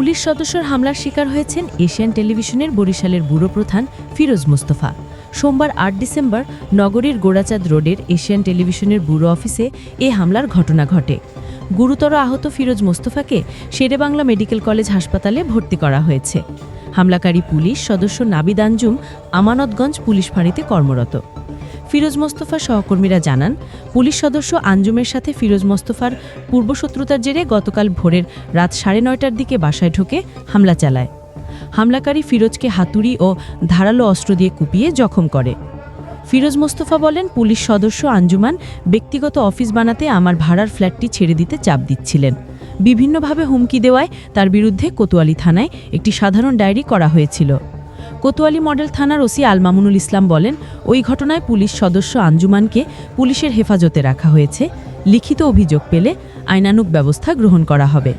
Police সদস্যর হামলার শিকার হয়েছেন এশিয়ান টেলিভিশনের বরিশালের ব্যুরো প্রধান ফিরোজ মোস্তফা। সোমবার আট ডিসেম্বর নগরীর গোড়াচাঁদ রোডের এশিয়ান টেলিভিশনের ব্যুরো অফিসে এ হামলার ঘটনা ঘটে। গুরুতর আহত ফিরোজ মোস্তফাকে শেরেবাংলা মেডিকেল কলেজ হাসপাতালে ভর্তি করা হয়েছে। হামলাকারী পুলিশ সদস্য নাবিদ আঞ্জুম আমানতগঞ্জ পুলিশ ফাঁড়িতে কর্মরত। ফিরোজ মোস্তফা সহকর্মীরা জানান, পুলিশ সদস্য আঞ্জুমের সাথে ফিরোজ মোস্তফার পূর্বশত্রুতার জেরে গতকাল ভোরের রাত সাড়ে নয়টার দিকে বাসায় ঢুকে হামলা চালায়। হামলাকারী ফিরোজকে হাতুড়ি ও ধারালো অস্ত্র দিয়ে কুপিয়ে জখম করে। ফিরোজ মোস্তফা বলেন, পুলিশ সদস্য আঞ্জুমান ব্যক্তিগত অফিস বানাতে আমার ভাড়ার ফ্ল্যাটটি ছেড়ে দিতে চাপ দিচ্ছিলেন। বিভিন্নভাবে হুমকি দেওয়ায় তার বিরুদ্ধে কোতোয়ালি থানায় একটি সাধারণ ডায়েরি করা হয়েছিল। কোতোয়ালি মডেল থানার ওসি আলমামুনুল ইসলাম বলেন, ওই ঘটনায় পুলিশ সদস্য আঞ্জুমানকে পুলিশের হেফাজতে রাখা হয়েছে। লিখিত অভিযোগ পেলে আইনানুক ব্যবস্থা গ্রহণ করা হবে।